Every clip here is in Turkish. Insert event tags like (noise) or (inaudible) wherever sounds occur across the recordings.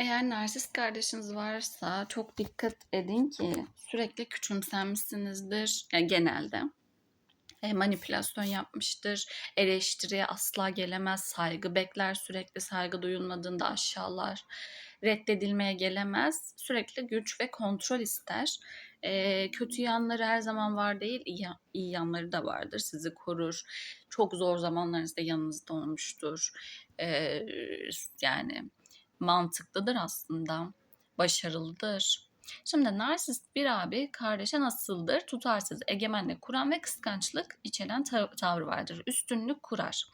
Eğer narsist kardeşiniz varsa çok dikkat edin ki sürekli küçümsenmişsinizdir yani genelde. E, manipülasyon yapmıştır, eleştiriye asla gelemez, saygı bekler sürekli, saygı duyulmadığında aşağılar, reddedilmeye gelemez, sürekli güç ve kontrol ister. E, kötü yanları her zaman var değil, iyi, iyi yanları da vardır, sizi korur, çok zor zamanlarınızda yanınızda olmuştur. E, yani mantıklıdır aslında. Başarılıdır. Şimdi narsist bir abi kardeşe nasıldır? Tutarsız, egemenlik kuran ve kıskançlık içeren tav- tavrı vardır. Üstünlük kurar.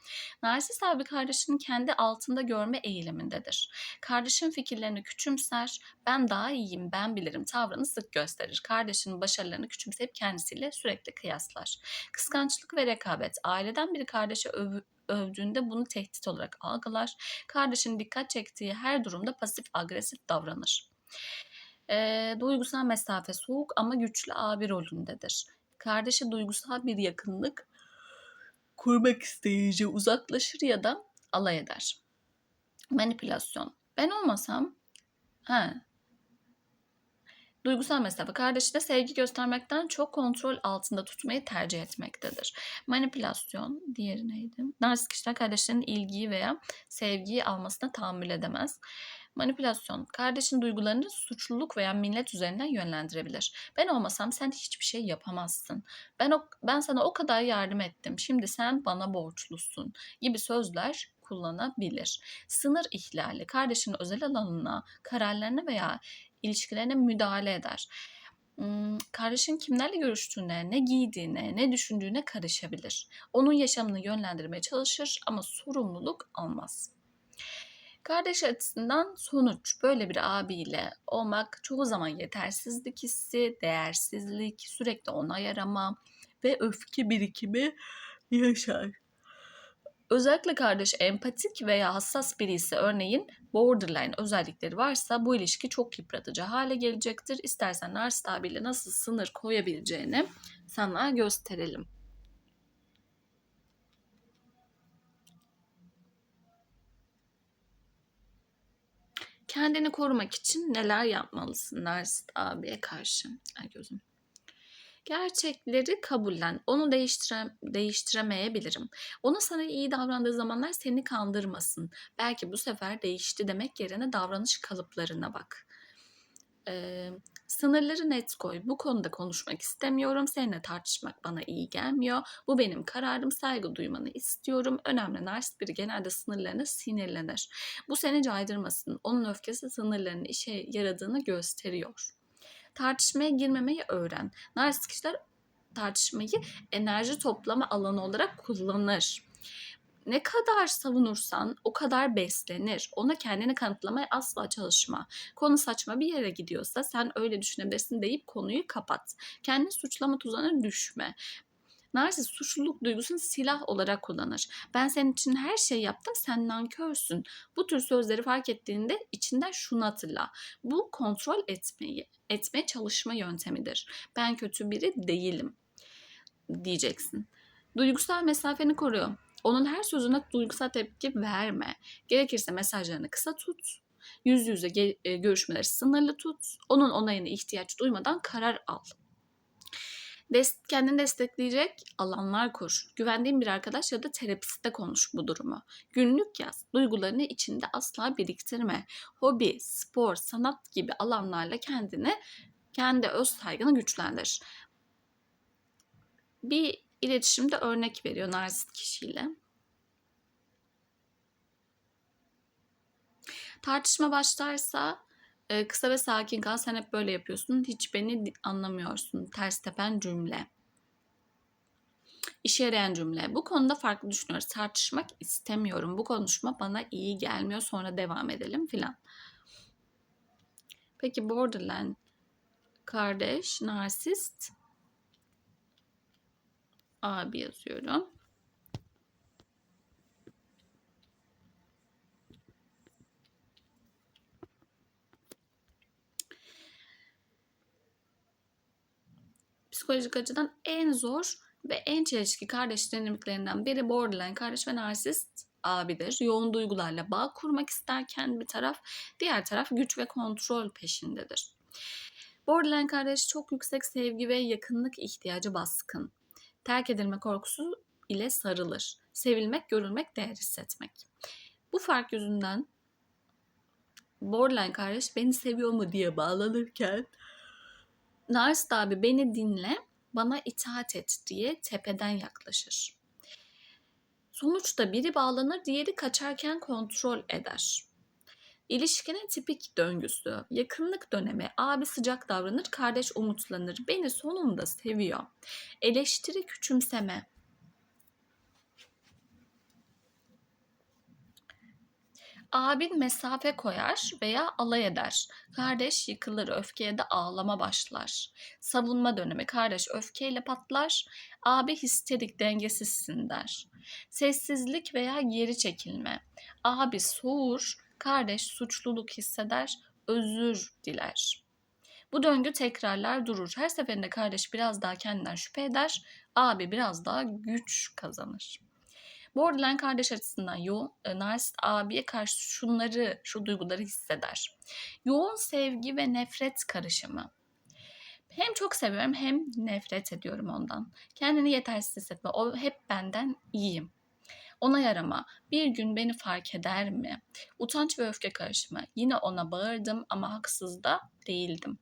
Narsist abi kardeşini kendi altında görme eğilimindedir. Kardeşin fikirlerini küçümser, ben daha iyiyim, ben bilirim tavrını sık gösterir. Kardeşinin başarılarını küçümseyip kendisiyle sürekli kıyaslar. Kıskançlık ve rekabet. Aileden biri kardeşe öv- övdüğünde bunu tehdit olarak algılar. Kardeşin dikkat çektiği her durumda pasif agresif davranır. E, duygusal mesafe soğuk ama güçlü abi rolündedir. Kardeşe duygusal bir yakınlık kurmak isteyince uzaklaşır ya da alay eder. Manipülasyon. Ben olmasam ha Duygusal mesafe kardeşi de sevgi göstermekten çok kontrol altında tutmayı tercih etmektedir. Manipülasyon, diğeri neydi? Narsist kişiler kardeşlerinin ilgiyi veya sevgiyi almasına tahammül edemez. Manipülasyon, kardeşin duygularını suçluluk veya minnet üzerinden yönlendirebilir. Ben olmasam sen hiçbir şey yapamazsın. Ben o, ben sana o kadar yardım ettim. Şimdi sen bana borçlusun gibi sözler kullanabilir. Sınır ihlali, kardeşinin özel alanına, kararlarına veya ilişkilerine müdahale eder. Hmm, Kardeşin kimlerle görüştüğüne, ne giydiğine, ne düşündüğüne karışabilir. Onun yaşamını yönlendirmeye çalışır ama sorumluluk almaz. Kardeş açısından sonuç böyle bir abiyle olmak çoğu zaman yetersizlik hissi, değersizlik, sürekli onay arama ve öfke birikimi yaşar. Özellikle kardeş empatik veya hassas biri ise örneğin borderline özellikleri varsa bu ilişki çok yıpratıcı hale gelecektir. İstersen narsist abiyle nasıl sınır koyabileceğini sana gösterelim. Kendini korumak için neler yapmalısın narsist abiye karşı? Ay gözüm. Gerçekleri kabullen. Onu değiştire, değiştiremeyebilirim. Ona sana iyi davrandığı zamanlar seni kandırmasın. Belki bu sefer değişti demek yerine davranış kalıplarına bak. Ee, sınırları net koy. Bu konuda konuşmak istemiyorum. Seninle tartışmak bana iyi gelmiyor. Bu benim kararım. Saygı duymanı istiyorum. Önemli narsist biri genelde sınırlarına sinirlenir. Bu seni caydırmasın. Onun öfkesi sınırlarının işe yaradığını gösteriyor tartışmaya girmemeyi öğren. Narsist kişiler tartışmayı enerji toplama alanı olarak kullanır. Ne kadar savunursan o kadar beslenir. Ona kendini kanıtlamaya asla çalışma. Konu saçma bir yere gidiyorsa sen öyle düşünebilirsin deyip konuyu kapat. Kendini suçlama tuzağına düşme. Narsist suçluluk duygusunu silah olarak kullanır. Ben senin için her şey yaptım, sen nankörsün. Bu tür sözleri fark ettiğinde içinden şunu hatırla. Bu kontrol etmeyi, etmeye çalışma yöntemidir. Ben kötü biri değilim diyeceksin. Duygusal mesafeni koruyor. Onun her sözüne duygusal tepki verme. Gerekirse mesajlarını kısa tut. Yüz yüze görüşmeleri sınırlı tut. Onun onayına ihtiyaç duymadan karar al. Des kendini destekleyecek alanlar kur. Güvendiğin bir arkadaş ya da terapiste konuş bu durumu. Günlük yaz. Duygularını içinde asla biriktirme. Hobi, spor, sanat gibi alanlarla kendini, kendi öz saygını güçlendir. Bir iletişimde örnek veriyor narsist kişiyle. Tartışma başlarsa e, kısa ve sakin kal. Sen hep böyle yapıyorsun. Hiç beni anlamıyorsun. Ters tepen cümle. İşe yarayan cümle. Bu konuda farklı düşünüyoruz. Tartışmak istemiyorum. Bu konuşma bana iyi gelmiyor. Sonra devam edelim filan. Peki borderline kardeş, narsist abi yazıyorum. Psikolojik açıdan en zor ve en çelişki kardeş dinamiklerinden biri borderline kardeş ve narsist abidir. Yoğun duygularla bağ kurmak isterken bir taraf, diğer taraf güç ve kontrol peşindedir. Borderline kardeş çok yüksek sevgi ve yakınlık ihtiyacı baskın. Terk edilme korkusu ile sarılır. Sevilmek, görülmek, değer hissetmek. Bu fark yüzünden Borderline kardeş beni seviyor mu diye bağlanırken Narsist abi beni dinle, bana itaat et diye tepeden yaklaşır. Sonuçta biri bağlanır, diğeri kaçarken kontrol eder. İlişkinin tipik döngüsü, yakınlık dönemi, abi sıcak davranır, kardeş umutlanır, beni sonunda seviyor. Eleştiri, küçümseme, Abin mesafe koyar veya alay eder. Kardeş yıkılır, öfkeye de ağlama başlar. Savunma dönemi. Kardeş öfkeyle patlar. Abi histerik, dengesizsin der. Sessizlik veya geri çekilme. Abi soğur, kardeş suçluluk hisseder, özür diler. Bu döngü tekrarlar durur. Her seferinde kardeş biraz daha kendinden şüphe eder, abi biraz daha güç kazanır. Borderline kardeş açısından yoğun, e, narsist abiye karşı şunları, şu duyguları hisseder. Yoğun sevgi ve nefret karışımı. Hem çok seviyorum hem nefret ediyorum ondan. Kendini yetersiz hissetme. O hep benden iyiyim. Ona yarama. Bir gün beni fark eder mi? Utanç ve öfke karışımı. Yine ona bağırdım ama haksız da değildim.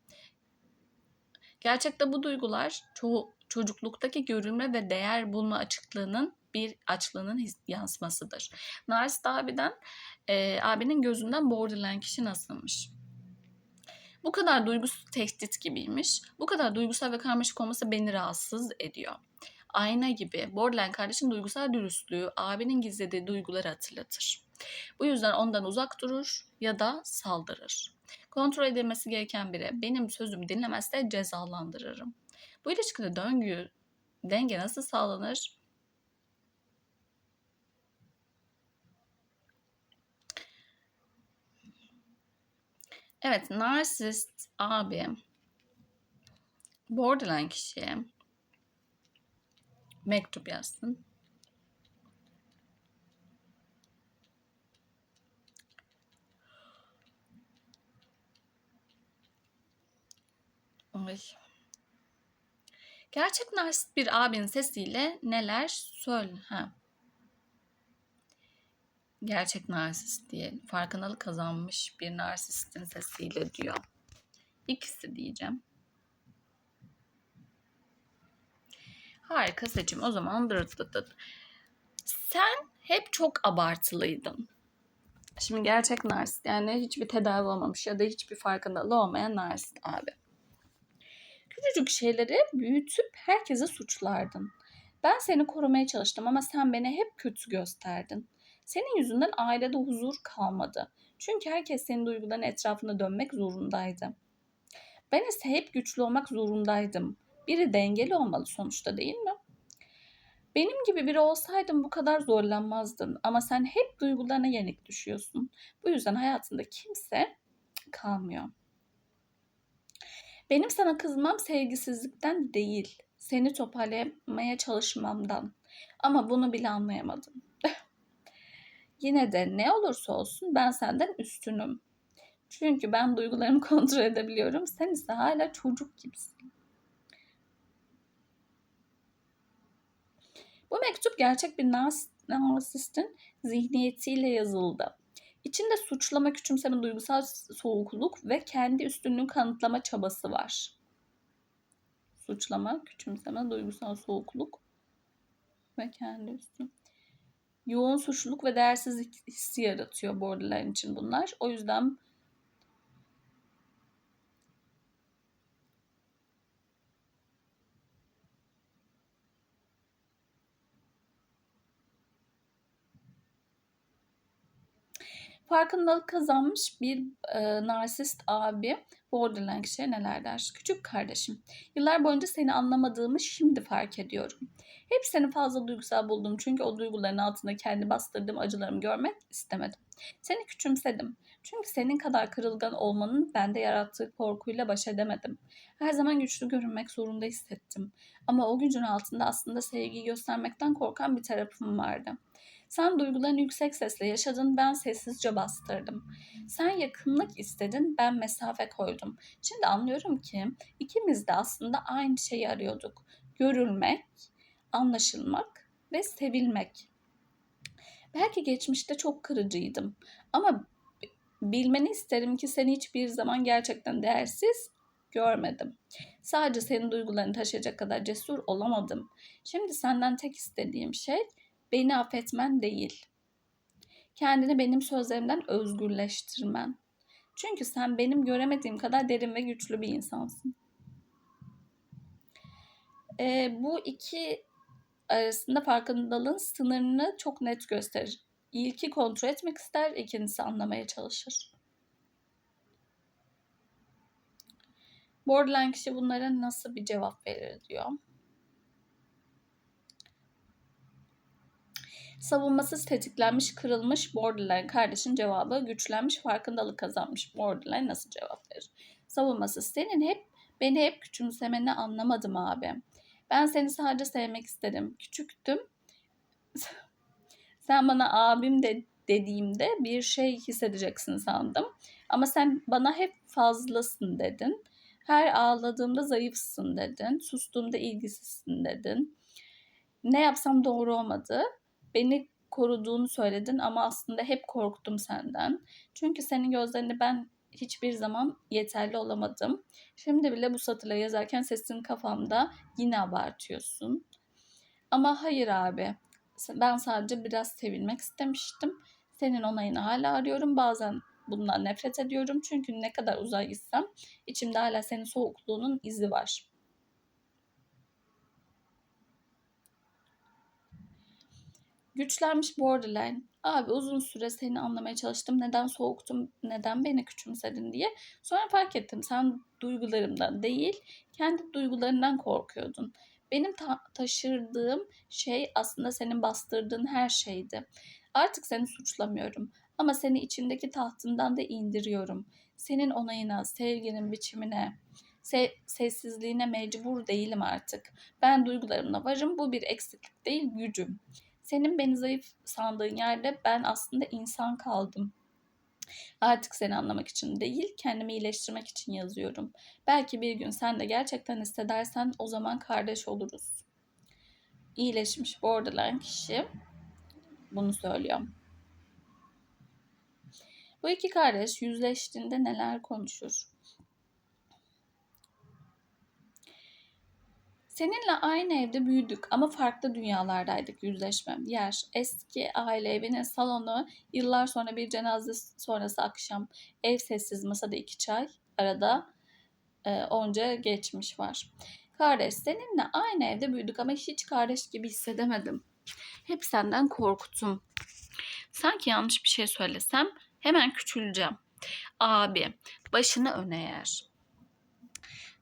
Gerçekte bu duygular çoğu çocukluktaki görülme ve değer bulma açıklığının bir açlığının yansımasıdır. Narsist abiden e, abinin gözünden borderline kişi nasılmış? Bu kadar duygusuz tehdit gibiymiş. Bu kadar duygusal ve karmaşık olması beni rahatsız ediyor. Ayna gibi borderline kardeşin duygusal dürüstlüğü abinin gizlediği duyguları hatırlatır. Bu yüzden ondan uzak durur ya da saldırır. Kontrol edilmesi gereken biri benim sözümü dinlemezse cezalandırırım. Bu ilişkide döngü, denge nasıl sağlanır? Evet, narsist abi borderline kişiye mektup yazsın. Ay. Gerçek narsist bir abinin sesiyle neler söyle. Ha. Gerçek narsist diye farkındalık kazanmış bir narsistin sesiyle diyor. İkisi diyeceğim. Harika seçim. O zaman dırt dırt dırt. Sen hep çok abartılıydın. Şimdi gerçek narsist yani hiçbir tedavi olmamış ya da hiçbir farkındalığı olmayan narsist abi. Küçücük şeyleri büyütüp herkese suçlardın. Ben seni korumaya çalıştım ama sen beni hep kötü gösterdin. Senin yüzünden ailede huzur kalmadı. Çünkü herkes senin duyguların etrafında dönmek zorundaydı. Ben ise hep güçlü olmak zorundaydım. Biri dengeli olmalı sonuçta değil mi? Benim gibi biri olsaydın bu kadar zorlanmazdın ama sen hep duygularına yenik düşüyorsun. Bu yüzden hayatında kimse kalmıyor. Benim sana kızmam sevgisizlikten değil, seni toparlamaya çalışmamdan. Ama bunu bile anlayamadım. Yine de ne olursa olsun ben senden üstünüm. Çünkü ben duygularımı (laughs) kontrol edebiliyorum. Sen ise hala çocuk gibisin. Bu mektup gerçek bir narsistin zihniyetiyle yazıldı. İçinde suçlama, küçümseme, duygusal soğukluk ve kendi üstünlüğü kanıtlama çabası var. Suçlama, küçümseme, duygusal soğukluk ve kendi üstün. Yoğun suçluluk ve değersizlik hissi yaratıyor borderline için bunlar. O yüzden Farkındalık kazanmış bir e, narsist abi borderline kişiye neler der? Küçük kardeşim, yıllar boyunca seni anlamadığımı şimdi fark ediyorum. Hep seni fazla duygusal buldum çünkü o duyguların altında kendi bastırdığım acılarımı görmek istemedim. Seni küçümsedim. Çünkü senin kadar kırılgan olmanın bende yarattığı korkuyla baş edemedim. Her zaman güçlü görünmek zorunda hissettim. Ama o gücün altında aslında sevgiyi göstermekten korkan bir tarafım vardı. Sen duygularını yüksek sesle yaşadın, ben sessizce bastırdım. Sen yakınlık istedin, ben mesafe koydum. Şimdi anlıyorum ki ikimiz de aslında aynı şeyi arıyorduk. Görülmek, anlaşılmak ve sevilmek. Belki geçmişte çok kırıcıydım ama bilmeni isterim ki seni hiçbir zaman gerçekten değersiz görmedim. Sadece senin duygularını taşıyacak kadar cesur olamadım. Şimdi senden tek istediğim şey beni affetmen değil. Kendini benim sözlerimden özgürleştirmen. Çünkü sen benim göremediğim kadar derin ve güçlü bir insansın. Ee, bu iki arasında farkındalığın sınırını çok net gösterir. İlki kontrol etmek ister, ikincisi anlamaya çalışır. Borderline kişi bunlara nasıl bir cevap verir diyor. Savunmasız tetiklenmiş, kırılmış borderline kardeşin cevabı güçlenmiş, farkındalık kazanmış borderline nasıl cevap verir? Savunmasız senin hep beni hep küçümsemeni anlamadım abi. Ben seni sadece sevmek istedim. Küçüktüm. (laughs) Sen bana abim de dediğimde bir şey hissedeceksin sandım. Ama sen bana hep fazlasın dedin. Her ağladığımda zayıfsın dedin. Sustuğumda ilgisizsin dedin. Ne yapsam doğru olmadı. Beni koruduğunu söyledin ama aslında hep korktum senden. Çünkü senin gözlerinde ben hiçbir zaman yeterli olamadım. Şimdi bile bu satırla yazarken sesin kafamda yine abartıyorsun. Ama hayır abi. Ben sadece biraz sevilmek istemiştim. Senin onayını hala arıyorum. Bazen bundan nefret ediyorum. Çünkü ne kadar uzak gitsem içimde hala senin soğukluğunun izi var. Güçlenmiş borderline. Abi uzun süre seni anlamaya çalıştım. Neden soğuktum, neden beni küçümsedin diye. Sonra fark ettim sen duygularımdan değil, kendi duygularından korkuyordun. Benim ta- taşırdığım şey aslında senin bastırdığın her şeydi. Artık seni suçlamıyorum ama seni içimdeki tahtından da indiriyorum. Senin onayına, sevginin biçimine, se- sessizliğine mecbur değilim artık. Ben duygularımla varım. Bu bir eksiklik değil, gücüm. Senin beni zayıf sandığın yerde ben aslında insan kaldım. Artık seni anlamak için değil, kendimi iyileştirmek için yazıyorum. Belki bir gün sen de gerçekten hissedersen o zaman kardeş oluruz. İyileşmiş borderline kişi bunu söylüyor. Bu iki kardeş yüzleştiğinde neler konuşur? Seninle aynı evde büyüdük ama farklı dünyalardaydık yüzleşmem. Yer, eski aile evinin salonu, yıllar sonra bir cenaze sonrası akşam, ev sessiz masada iki çay, arada e, onca geçmiş var. Kardeş, seninle aynı evde büyüdük ama hiç kardeş gibi hissedemedim. Hep senden korktum. Sanki yanlış bir şey söylesem hemen küçüleceğim. Abi, başını öne yer.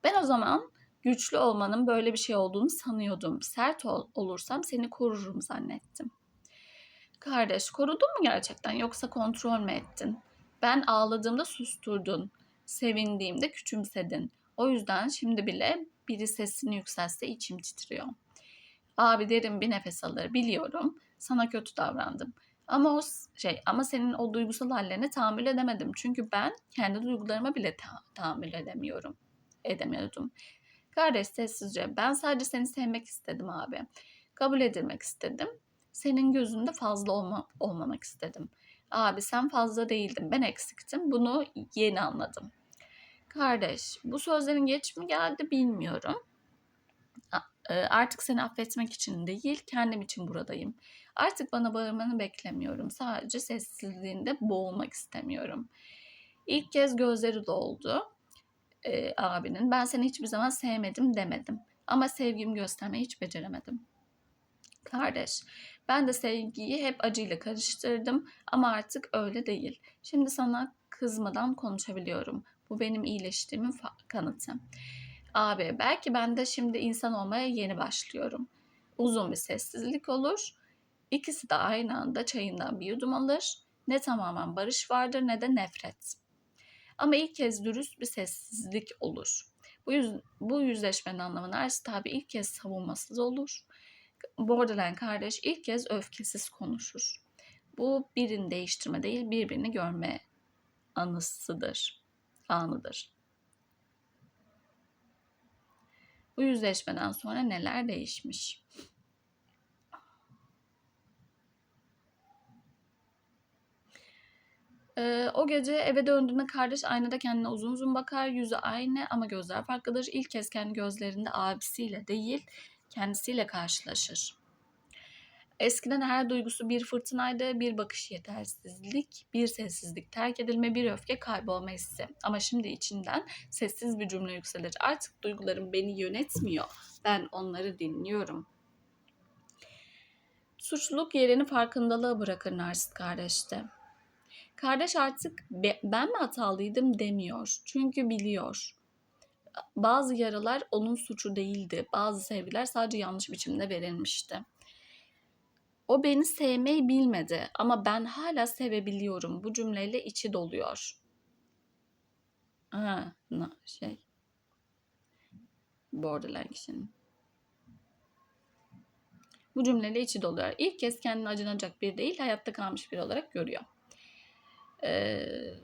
Ben o zaman güçlü olmanın böyle bir şey olduğunu sanıyordum. Sert ol, olursam seni korurum zannettim. Kardeş korudun mu gerçekten yoksa kontrol mü ettin? Ben ağladığımda susturdun. Sevindiğimde küçümsedin. O yüzden şimdi bile biri sesini yükselse içim titriyor. Abi derin bir nefes alır biliyorum. Sana kötü davrandım. Ama o şey ama senin o duygusal hallerine tahammül edemedim. Çünkü ben kendi duygularıma bile ta- tahammül edemiyorum. Edemiyordum. Kardeş sessizce ben sadece seni sevmek istedim abi. Kabul edilmek istedim. Senin gözünde fazla olma, olmamak istedim. Abi sen fazla değildin ben eksiktim. Bunu yeni anladım. Kardeş bu sözlerin geç mi geldi bilmiyorum. E, artık seni affetmek için değil kendim için buradayım. Artık bana bağırmanı beklemiyorum. Sadece sessizliğinde boğulmak istemiyorum. İlk kez gözleri doldu e, abinin. Ben seni hiçbir zaman sevmedim demedim. Ama sevgimi göstermeyi hiç beceremedim. Kardeş, ben de sevgiyi hep acıyla karıştırdım ama artık öyle değil. Şimdi sana kızmadan konuşabiliyorum. Bu benim iyileştiğimin kanıtı. Abi belki ben de şimdi insan olmaya yeni başlıyorum. Uzun bir sessizlik olur. İkisi de aynı anda çayından bir yudum alır. Ne tamamen barış vardır ne de nefret. Ama ilk kez dürüst bir sessizlik olur. Bu, yüz, bu yüzleşmenin anlamı Ersit abi ilk kez savunmasız olur. Borderline kardeş ilk kez öfkesiz konuşur. Bu birini değiştirme değil, birbirini görme anısıdır, anıdır. Bu yüzleşmeden sonra neler değişmiş? Ee, o gece eve döndüğünde kardeş aynada kendine uzun uzun bakar. Yüzü aynı ama gözler farklıdır. İlk kez kendi gözlerinde abisiyle değil, kendisiyle karşılaşır. Eskiden her duygusu bir fırtınaydı, bir bakış yetersizlik, bir sessizlik, terk edilme, bir öfke, kaybolma hissi. Ama şimdi içinden sessiz bir cümle yükselir. Artık duygularım beni yönetmiyor. Ben onları dinliyorum. Suçluluk yerini farkındalığa bırakır narsist kardeşte. Kardeş artık ben mi hatalıydım demiyor. Çünkü biliyor. Bazı yaralar onun suçu değildi. Bazı sevgiler sadece yanlış biçimde verilmişti. O beni sevmeyi bilmedi ama ben hala sevebiliyorum. Bu cümleyle içi doluyor. Ha, şey. Borderline kişinin. Bu cümleyle içi doluyor. İlk kez kendini acınacak bir değil, hayatta kalmış bir olarak görüyor. Ee,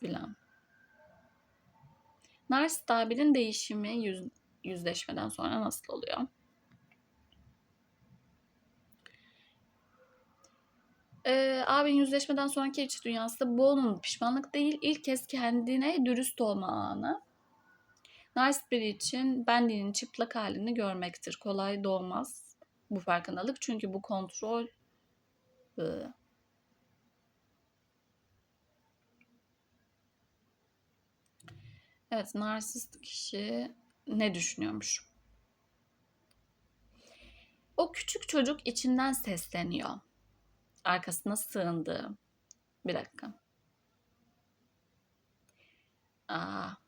filan. Narsist abinin değişimi yüz, yüzleşmeden sonra nasıl oluyor? Ee, abinin yüzleşmeden sonraki iç dünyası bu onun pişmanlık değil, ilk kez kendine dürüst olma anı. Narsist biri için benliğinin çıplak halini görmektir. Kolay doğmaz bu farkındalık çünkü bu kontrol ıı, Evet, narsist kişi ne düşünüyormuş? O küçük çocuk içinden sesleniyor arkasına sığındığı. Bir dakika. Aa.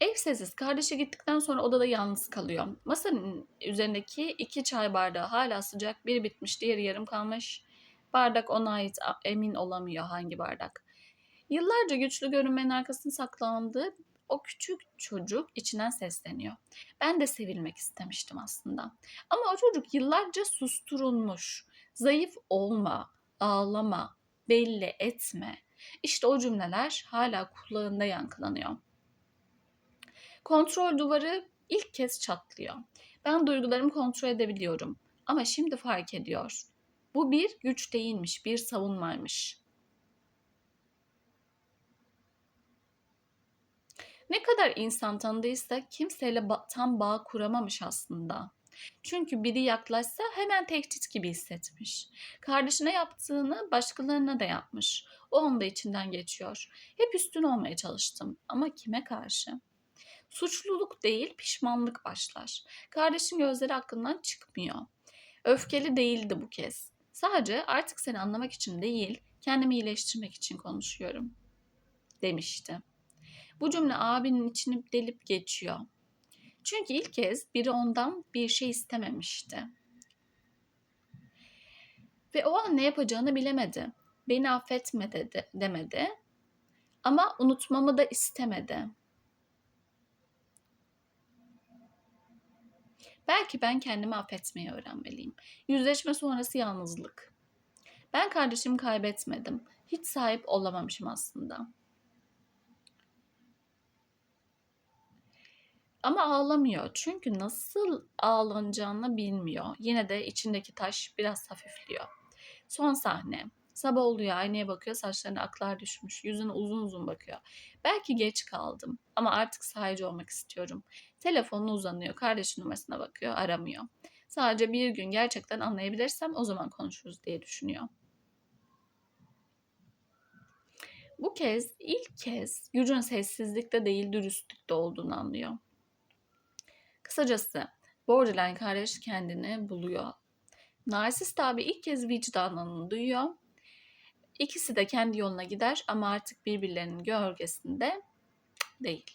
Ev sessiz. Kardeşi gittikten sonra odada yalnız kalıyor. Masanın üzerindeki iki çay bardağı hala sıcak. Biri bitmiş, diğeri yarım kalmış. Bardak ona ait. Emin olamıyor hangi bardak. Yıllarca güçlü görünmenin arkasında saklandığı o küçük çocuk içinden sesleniyor. Ben de sevilmek istemiştim aslında. Ama o çocuk yıllarca susturulmuş. Zayıf olma, ağlama, belli etme. İşte o cümleler hala kulağında yankılanıyor. Kontrol duvarı ilk kez çatlıyor. Ben duygularımı kontrol edebiliyorum. Ama şimdi fark ediyor. Bu bir güç değilmiş, bir savunmaymış. Ne kadar insan tanıdıysa kimseyle tam bağ kuramamış aslında. Çünkü biri yaklaşsa hemen tehdit gibi hissetmiş. Kardeşine yaptığını başkalarına da yapmış. O anda içinden geçiyor. Hep üstün olmaya çalıştım ama kime karşı? Suçluluk değil, pişmanlık başlar. Kardeşin gözleri aklından çıkmıyor. Öfkeli değildi bu kez. Sadece artık seni anlamak için değil, kendimi iyileştirmek için konuşuyorum demişti. Bu cümle abinin içini delip geçiyor. Çünkü ilk kez biri ondan bir şey istememişti. Ve o an ne yapacağını bilemedi. Beni affetme dedi, demedi. Ama unutmamı da istemedi. Belki ben kendimi affetmeyi öğrenmeliyim. Yüzleşme sonrası yalnızlık. Ben kardeşimi kaybetmedim. Hiç sahip olamamışım aslında. Ama ağlamıyor. Çünkü nasıl ağlanacağını bilmiyor. Yine de içindeki taş biraz hafifliyor. Son sahne. Sabah oluyor, aynaya bakıyor, saçlarına aklar düşmüş, yüzüne uzun uzun bakıyor. Belki geç kaldım ama artık sahici olmak istiyorum. Telefonuna uzanıyor, kardeşin numarasına bakıyor, aramıyor. Sadece bir gün gerçekten anlayabilirsem o zaman konuşuruz diye düşünüyor. Bu kez ilk kez gücün sessizlikte değil dürüstlükte olduğunu anlıyor. Kısacası borderline kardeş kendini buluyor. Narsist abi ilk kez vicdanını duyuyor. İkisi de kendi yoluna gider ama artık birbirlerinin gölgesinde değil.